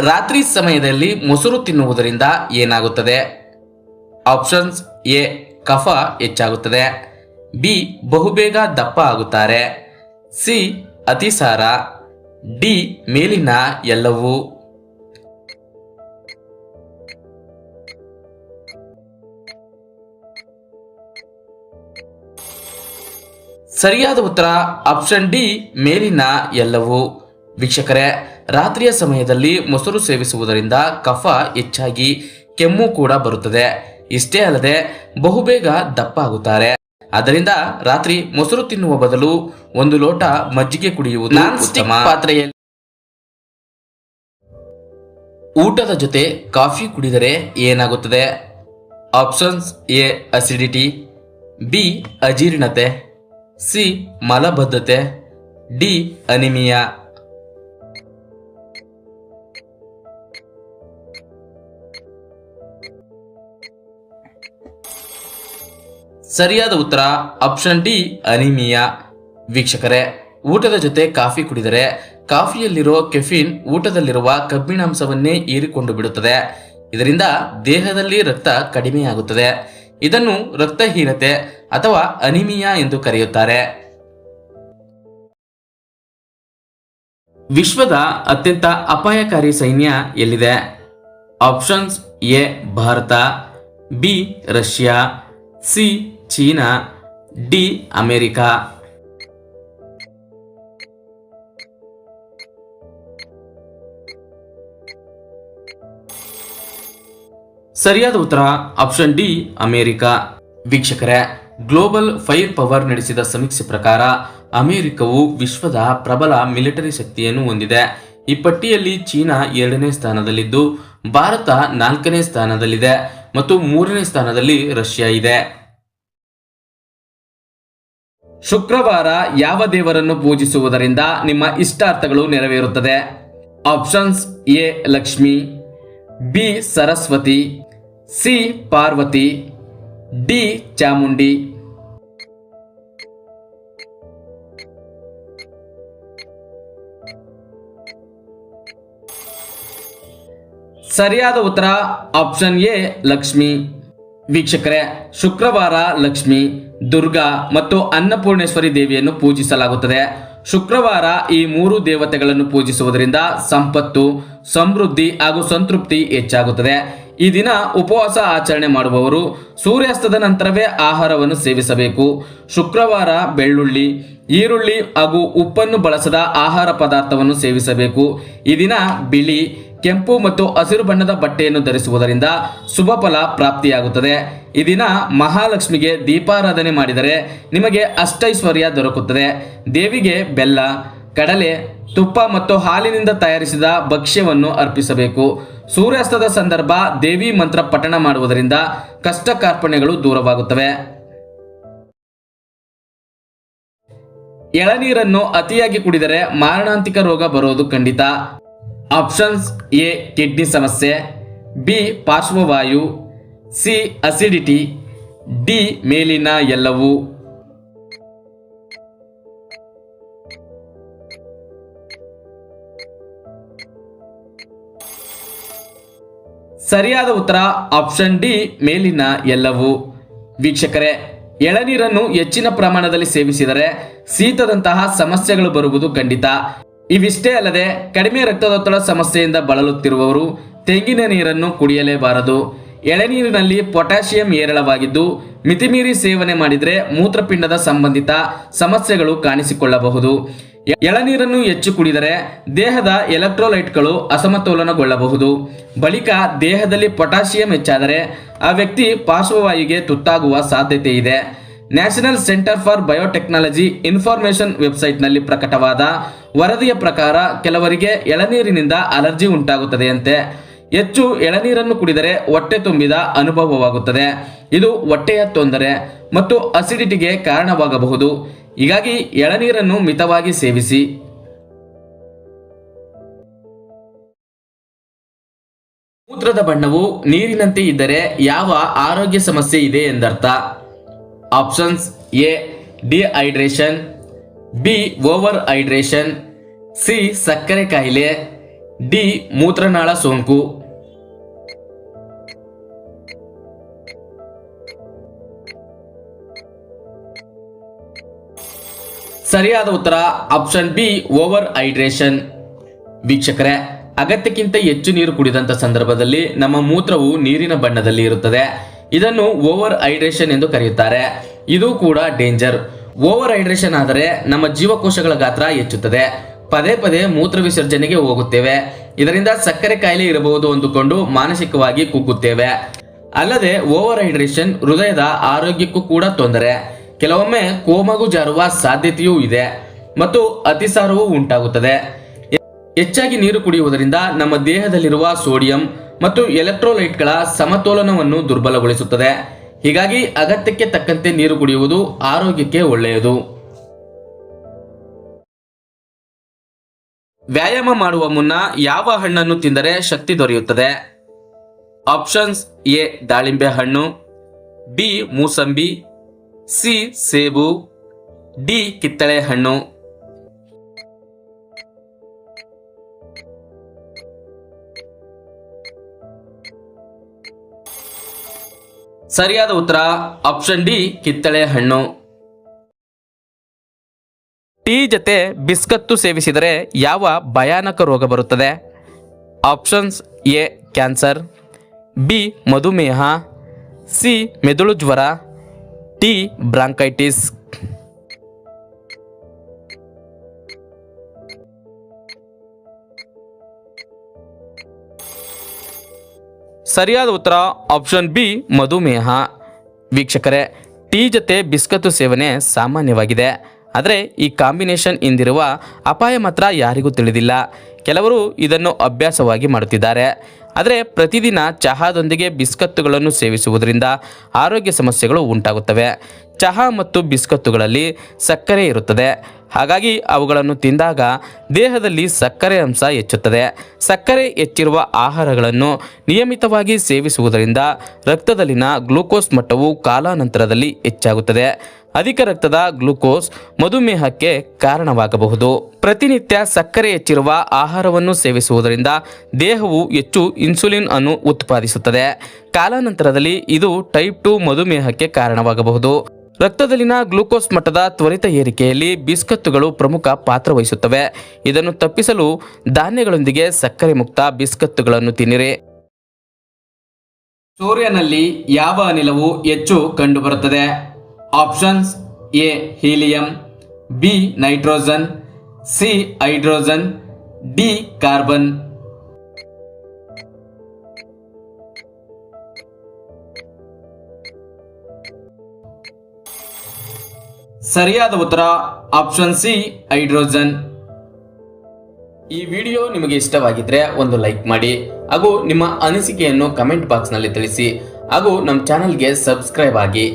ರಾತ್ರಿ ಸಮಯದಲ್ಲಿ ಮೊಸರು ತಿನ್ನುವುದರಿಂದ ಏನಾಗುತ್ತದೆ? ಆಪ್ಷನ್ಸ್ ಎ ಕಫ ಹೆಚ್ಚಾಗುತ್ತದೆ. ಬಿ ಬಹುಬೇಗ ದಪ್ಪ ಆಗುತ್ತಾರೆ. ಸಿ ಅತಿಸಾರ. ಡಿ ಮೇಲಿನ ಎಲ್ಲವೂ. ಸರಿಯಾದ ಉತ್ತರ ಆಪ್ಷನ್ ಡಿ ಮೇಲಿನ ಎಲ್ಲವೂ. ವೀಕ್ಷಕರೇ ರಾತ್ರಿಯ ಸಮಯದಲ್ಲಿ ಮೊಸರು ಸೇವಿಸುವುದರಿಂದ ಕಫ ಹೆಚ್ಚಾಗಿ ಕೆಮ್ಮು ಕೂಡ ಬರುತ್ತದೆ. ಇಷ್ಟೇ ಅಲ್ಲದೆ ಬಹುಬೇಗ ದಪ್ಪ ಆಗುತ್ತಾರೆ ಅದರಿಂದ ರಾತ್ರಿ ಮೊಸರು ತಿನ್ನುವ ಬದಲು ಒಂದು ಲೋಟ ಮಜ್ಜಿಗೆ ಕುಡಿಯುವುದು ನಾನ್ ಪಾತ್ರೆಯಲ್ಲಿ ಊಟದ ಜೊತೆ ಕಾಫಿ ಕುಡಿದರೆ ಏನಾಗುತ್ತದೆ? ಆಪ್ಷನ್ಸ್ ಎ ಅಸಿಡಿಟಿ ಬಿ ಅಜೀರ್ಣತೆ ಸಿ ಮಲಬದ್ಧತೆ ಡಿ ಅನಿಮಿಯಾ. ಸರಿಯಾದ ಉತ್ತರ ಆಪ್ಷನ್ ಡಿ, ಅನಿಮಿಯಾ. ವೀಕ್ಷಕರೇ, ಊಟದ ಜೊತೆ ಕಾಫಿ ಕುಡಿದರೆ ಕಾಫಿಯಲ್ಲಿರೋ ಕೆಫಿನ್ ಊಟದಲ್ಲಿರುವ ಕಬ್ಬಿಣಾಂಶವನ್ನೇ ಹೀರಿಕೊಂಡು ಬಿಡುತ್ತದೆ. ಇದರಿಂದ ದೇಹದಲ್ಲಿ ರಕ್ತ ಕಡಿಮೆಯಾಗುತ್ತದೆ. ಇದನ್ನು ರಕ್ತಹೀನತೆ ಅಥವಾ ಅನಿಮಿಯಾ ಎಂದು ಕರೆಯುತ್ತಾರೆ. ವಿಶ್ವದ ಅತ್ಯಂತ ಅಪಾಯಕಾರಿ ಸೈನ್ಯ ಎಲ್ಲಿದೆ? Options A, Bharat, B, Russia, C China, D, America. ಸರಿಯಾದ ಉತ್ತರ, ಆಪ್ಷನ್ ಡಿ, ಅಮೆರಿಕಾ. ವೀಕ್ಷಕರೇ, ಗ್ಲೋಬಲ್ ಫೈರ್ ಪವರ್ ನಡೆಸಿದ ಸಮೀಕ್ಷೆ ಪ್ರಕಾರ, ಅಮೆರಿಕವು ವಿಶ್ವದ ಪ್ರಬಲ ಮಿಲಿಟರಿ ಶಕ್ತಿಯನ್ನು ಹೊಂದಿದೆ. ಈ ಪಟ್ಟಿಯಲ್ಲಿ ಚೀನಾ ಎರಡನೇ ಸ್ಥಾನದಲ್ಲಿದ್ದು, ಭಾರತ ನಾಲ್ಕನೇ ಸ್ಥಾನದಲ್ಲಿದೆ ಮತ್ತು ಮೂರನೇ ಸ್ಥಾನದಲ್ಲಿ ರಷ್ಯಾ ಇದೆ. ಶುಕ್ರವಾರ ಯಾವ ದೇವರನ್ನು ಪೂಜಿಸುವುದರಿಂದ ನಿಮ್ಮ ಇಷ್ಟಾರ್ಥಗಳು ನೆರವೇರುತ್ತದೆ? Options A, Lakshmi, B, Saraswati, C, Parvati, D, Chamundi. ಸರಿಯಾದ ಉತ್ತರ ಆಪ್ಷನ್ ಎ, ಲಕ್ಷ್ಮಿ. ವೀಕ್ಷಕರೇ, ಶುಕ್ರವಾರ ಲಕ್ಷ್ಮಿ, ದುರ್ಗಾ ಮತ್ತು ಅನ್ನಪೂರ್ಣೇಶ್ವರಿ ದೇವಿಯನ್ನು ಪೂಜಿಸಲಾಗುತ್ತದೆ. ಶುಕ್ರವಾರ ಈ ಮೂರು ದೇವತೆಗಳನ್ನು ಪೂಜಿಸುವುದರಿಂದ ಸಂಪತ್ತು, ಸಮೃದ್ಧಿ ಹಾಗೂ ಸಂತೃಪ್ತಿ ಹೆಚ್ಚಾಗುತ್ತದೆ. ಈ ದಿನ ಉಪವಾಸ ಆಚರಣೆ ಮಾಡುವವರು ಸೂರ್ಯಾಸ್ತದ ನಂತರವೇ ಆಹಾರವನ್ನು ಸೇವಿಸಬೇಕು. ಶುಕ್ರವಾರ ಬೆಳ್ಳುಳ್ಳಿ, ಈರುಳ್ಳಿ ಹಾಗೂ ಉಪ್ಪನ್ನು ಬಳಸದ ಆಹಾರ ಪದಾರ್ಥವನ್ನು ಸೇವಿಸಬೇಕು. ಈ ದಿನ ಬಿಳಿ ಕೆಂಪು ಮತ್ತು ಹಸಿರು ಬಣ್ಣದ ಬಟ್ಟೆಯನ್ನು ಧರಿಸುವುದರಿಂದ ಶುಭ ಫಲ ಪ್ರಾಪ್ತಿಯಾಗುತ್ತದೆ. ಈ ದಿನ ಮಹಾಲಕ್ಷ್ಮಿಗೆ ದೀಪಾರಾಧನೆ ಮಾಡಿದರೆ ನಿಮಗೆ ಅಷ್ಟೈಶ್ವರ್ಯ ದೊರಕುತ್ತದೆ. ದೇವಿಗೆ ಬೆಲ್ಲ, ಕಡಲೆ, ತುಪ್ಪ ಮತ್ತು ಹಾಲಿನಿಂದ ತಯಾರಿಸಿದ ಭಕ್ಷ್ಯವನ್ನು ಅರ್ಪಿಸಬೇಕು. ಸೂರ್ಯಾಸ್ತದ ಸಂದರ್ಭ ದೇವಿ ಮಂತ್ರ ಪಠಣ ಮಾಡುವುದರಿಂದ ಕಷ್ಟ ಕಾರ್ಪಣ್ಯಗಳು ದೂರವಾಗುತ್ತವೆ. ಎಳನೀರನ್ನು ಅತಿಯಾಗಿ ಕುಡಿದರೆ ಮಾರಣಾಂತಿಕ ರೋಗ ಬರುವುದು ಖಂಡಿತ. ಆಪ್ಷನ್ಸ್ ಎ ಕಿಡ್ನಿ ಸಮಸ್ಯೆ ಬಿ ಪಾರ್ಶ್ವವಾಯು ಸಿ ಅಸಿಡಿಟಿ ಡಿ ಮೇಲಿನ ಎಲ್ಲವೂ. ಸರಿಯಾದ ಉತ್ತರ ಆಪ್ಷನ್ ಡಿ ಮೇಲಿನ ಎಲ್ಲವೂ. ವೀಕ್ಷಕರೇ, ಎಳನೀರನ್ನು ಹೆಚ್ಚಿನ ಪ್ರಮಾಣದಲ್ಲಿ ಸೇವಿಸಿದರೆ ಶೀತದಂತಹ ಸಮಸ್ಯೆಗಳು ಬರುವುದು ಖಂಡಿತ. ಇವಿಷ್ಟೇ ಅಲ್ಲದೆ ಕಡಿಮೆ ರಕ್ತದೊತ್ತಡ ಸಮಸ್ಯೆಯಿಂದ ಬಳಲುತ್ತಿರುವವರು ತೆಂಗಿನ ನೀರನ್ನು ಕುಡಿಯಲೇಬಾರದು. ಎಳೆನೀರಿನಲ್ಲಿ ಪೊಟ್ಯಾಷಿಯಂ ಏರಳವಾಗಿದ್ದು ಮಿತಿಮೀರಿ ಸೇವನೆ ಮಾಡಿದರೆ ಮೂತ್ರಪಿಂಡದ ಸಂಬಂಧಿತ ಸಮಸ್ಯೆಗಳು ಕಾಣಿಸಿಕೊಳ್ಳಬಹುದು. ಎಳನೀರನ್ನು ಹೆಚ್ಚು ಕುಡಿದರೆ ದೇಹದ ಎಲೆಕ್ಟ್ರೋಲೈಟ್ಗಳು ಅಸಮತೋಲನಗೊಳ್ಳಬಹುದು. ಬಳಿಕ ದೇಹದಲ್ಲಿ ಪೊಟ್ಯಾಷಿಯಂ ಹೆಚ್ಚಾದರೆ ಆ ವ್ಯಕ್ತಿ ಪಾರ್ಶ್ವವಾಯುಗೆ ತುತ್ತಾಗುವ ಸಾಧ್ಯತೆ ಇದೆ national centre for biotechnology information ವೆಬ್ಸೈಟ್ನಲ್ಲಿ ಪ್ರಕಟವಾದ ವರದಿಯ ಪ್ರಕಾರ ಕೆಲವರಿಗೆ ಎಳನೀರಿನಿಂದ ಅಲರ್ಜಿ ಉಂಟಾಗುತ್ತದೆಯಂತೆ. ಹೆಚ್ಚು ಎಳನೀರನ್ನು ಕುಡಿದರೆ ಹೊಟ್ಟೆ ತುಂಬಿದ ಅನುಭವವಾಗುತ್ತದೆ. ಇದು ಹೊಟ್ಟೆಯ ತೊಂದರೆ ಮತ್ತು ಅಸಿಡಿಟಿಗೆ ಕಾರಣವಾಗಬಹುದು. ಹೀಗಾಗಿ ಎಳನೀರನ್ನು ಮಿತವಾಗಿ ಸೇವಿಸಿ. ಮೂತ್ರದ ಬಣ್ಣವು ನೀರಿನಂತೆ ಇದ್ದರೆ ಯಾವ ಆರೋಗ್ಯ ಸಮಸ್ಯೆ ಇದೆ ಎಂದರ್ಥ? Options A dehydration B overhydration C ಸಕ್ಕರೆ ಕಾಯಿಲೆ. ಡಿ ಮೂತ್ರನಾಳ ಸೋಂಕು. ಸರಿಯಾದ ಉತ್ತರ ಆಪ್ಷನ್ ಬಿ ಓವರ್ ಹೈಡ್ರೇಷನ್ ವೀಕ್ಷಕರೇ, ಅಗತ್ಯಕ್ಕಿಂತ ಹೆಚ್ಚು ನೀರು ಕುಡಿದಂತ ಸಂದರ್ಭದಲ್ಲಿ ನಮ್ಮ ಮೂತ್ರವು ನೀರಿನ ಬಣ್ಣದಲ್ಲಿ ಇರುತ್ತದೆ. ಇದನ್ನು ಓವರ್ ಹೈಡ್ರೇಷನ್ ಎಂದು ಕರೆಯುತ್ತಾರೆ. ಇದು ಕೂಡ ಡೇಂಜರ್. ಓವರ್ ಹೈಡ್ರೇಷನ್ ಆದರೆ ನಮ್ಮ ಜೀವಕೋಶಗಳ ಗಾತ್ರ ಹೆಚ್ಚುತ್ತದೆ. ಪದೇ ಪದೇ ಮೂತ್ರ ವಿಸರ್ಜನೆಗೆ ಹೋಗುತ್ತೇವೆ. ಇದರಿಂದ ಸಕ್ಕರೆ ಕಾಯಿಲೆ ಇರಬಹುದು ಅಂದುಕೊಂಡು ಮಾನಸಿಕವಾಗಿ ಕುಗ್ಗುತ್ತೇವೆ. ಅಲ್ಲದೆ ಓವರ್ ಹೈಡ್ರೇಷನ್ ಹೃದಯದ ಆರೋಗ್ಯಕ್ಕೂ ಕೂಡ ತೊಂದರೆ. ಕೆಲವೊಮ್ಮೆ ಕೋಮಗು ಜಾರುವ ಸಾಧ್ಯತೆಯೂ ಇದೆ ಮತ್ತು ಅತಿಸಾರವೂ ಉಂಟಾಗುತ್ತದೆ. ಹೆಚ್ಚಾಗಿ ನೀರು ಕುಡಿಯುವುದರಿಂದ ನಮ್ಮ ದೇಹದಲ್ಲಿರುವ ಸೋಡಿಯಂ ಮತ್ತು ಎಲೆಕ್ಟ್ರೋಲೈಟ್ಗಳ ಸಮತೋಲನವನ್ನು ದುರ್ಬಲಗೊಳಿಸುತ್ತದೆ. ಹೀಗಾಗಿ ಅಗತ್ಯಕ್ಕೆ ತಕ್ಕಂತೆ ನೀರು ಕುಡಿಯುವುದು ಆರೋಗ್ಯಕ್ಕೆ ಒಳ್ಳೆಯದು. ವ್ಯಾಯಾಮ ಮಾಡುವ ಮುನ್ನ ಯಾವ ಹಣ್ಣನ್ನು ತಿಂದರೆ ಶಕ್ತಿ ದೊರೆಯುತ್ತದೆ? ಆಪ್ಷನ್ಸ್ ಎ ದಾಳಿಂಬೆ ಹಣ್ಣು, ಬಿ ಮೂಸಂಬಿ, ಸಿ ಸೇಬು, ಡಿ ಕಿತ್ತಳೆ ಹಣ್ಣು. ಸರಿಯಾದ ಉತ್ತರ ಆಪ್ಷನ್ ಡಿ, ಕಿತ್ತಳೆ ಹಣ್ಣು. ಟೀ ಜೊತೆ ಬಿಸ್ಕತ್ತು ಸೇವಿಸಿದರೆ ಯಾವ ಭಯಾನಕ ರೋಗ ಬರುತ್ತದೆ? Options A, cancer. ಬಿ, ಮಧುಮೇಹ. ಸಿ, ಮೆದುಳು ಜ್ವರ. D bronchitis. ಸರಿಯಾದ ಉತ್ತರ ಆಪ್ಷನ್ ಬಿ, ಮಧುಮೇಹ. ವೀಕ್ಷಕರೇ, ಟೀ ಜೊತೆ ಬಿಸ್ಕತ್ತು ಸೇವನೆ ಸಾಮಾನ್ಯವಾಗಿದೆ. ಆದರೆ ಈ ಕಾಂಬಿನೇಷನ್ ಇಂದಿರುವ ಅಪಾಯ ಮಾತ್ರ ಯಾರಿಗೂ ತಿಳಿದಿಲ್ಲ. ಕೆಲವರು ಇದನ್ನು ಅಭ್ಯಾಸವಾಗಿ ಮಾಡುತ್ತಿದ್ದಾರೆ. ಆದರೆ ಪ್ರತಿದಿನ ಚಹಾದೊಂದಿಗೆ ಬಿಸ್ಕತ್ತುಗಳನ್ನು ಸೇವಿಸುವುದರಿಂದ ಆರೋಗ್ಯ ಸಮಸ್ಯೆಗಳು ಉಂಟಾಗುತ್ತವೆ. ಚಹಾ ಮತ್ತು ಬಿಸ್ಕತ್ತುಗಳಲ್ಲಿ ಸಕ್ಕರೆ ಇರುತ್ತದೆ. ಹಾಗಾಗಿ ಅವುಗಳನ್ನು ತಿಂದಾಗ ದೇಹದಲ್ಲಿ ಸಕ್ಕರೆ ಅಂಶ ಹೆಚ್ಚುತ್ತದೆ. ಸಕ್ಕರೆ ಹೆಚ್ಚಿರುವ ಆಹಾರಗಳನ್ನು ನಿಯಮಿತವಾಗಿ ಸೇವಿಸುವುದರಿಂದ ರಕ್ತದಲ್ಲಿನ ಗ್ಲೂಕೋಸ್ ಮಟ್ಟವು ಕಾಲಾನಂತರದಲ್ಲಿ ಹೆಚ್ಚಾಗುತ್ತದೆ. ಅಧಿಕ ರಕ್ತದ ಗ್ಲೂಕೋಸ್ ಮಧುಮೇಹಕ್ಕೆ ಕಾರಣವಾಗಬಹುದು. ಪ್ರತಿನಿತ್ಯ ಸಕ್ಕರೆ ಹೆಚ್ಚಿರುವ ಆಹಾರವನ್ನು ಸೇವಿಸುವುದರಿಂದ ದೇಹವು ಹೆಚ್ಚು ಇನ್ಸುಲಿನ್ ಅನ್ನು ಉತ್ಪಾದಿಸುತ್ತದೆ. ಕಾಲಾನಂತರದಲ್ಲಿ ಇದು ಟೈಪ್ ಟು ಮಧುಮೇಹಕ್ಕೆ ಕಾರಣವಾಗಬಹುದು. ರಕ್ತದಲ್ಲಿನ ಗ್ಲೂಕೋಸ್ ಮಟ್ಟದ ತ್ವರಿತ ಏರಿಕೆಯಲ್ಲಿ ಬಿಸ್ಕತ್ತುಗಳು ಪ್ರಮುಖ ಪಾತ್ರ ವಹಿಸುತ್ತವೆ. ಇದನ್ನು ತಪ್ಪಿಸಲು ಧಾನ್ಯಗಳೊಂದಿಗೆ ಸಕ್ಕರೆ ಮುಕ್ತ ಬಿಸ್ಕತ್ತುಗಳನ್ನು ತಿನ್ನಿರಿ. ಸೂರ್ಯನಲ್ಲಿ ಯಾವ ಅನಿಲವು ಹೆಚ್ಚು ಕಂಡುಬರುತ್ತದೆ? Options A, helium, B, nitrogen, C, hydrogen, D, carbon. ಸರಿಯಾದ ಉತ್ತರ ಆಪ್ಷನ್ ಸಿ ಹೈಡ್ರೋಜನ್ ಈ ವಿಡಿಯೋ ನಿಮಗೆ ಇಷ್ಟವಾಗಿದ್ರೆ ಒಂದು ಲೈಕ್ ಮಾಡಿ ಹಾಗೂ ನಿಮ್ಮ ಅನಿಸಿಕೆಯನ್ನು ಕಮೆಂಟ್ ಬಾಕ್ಸ್ನಲ್ಲಿ ತಿಳಿಸಿ ಹಾಗೂ ನಮ್ಮ ಚಾನಲ್ಗೆ ಸಬ್ಸ್ಕ್ರೈಬ್ ಆಗಿ.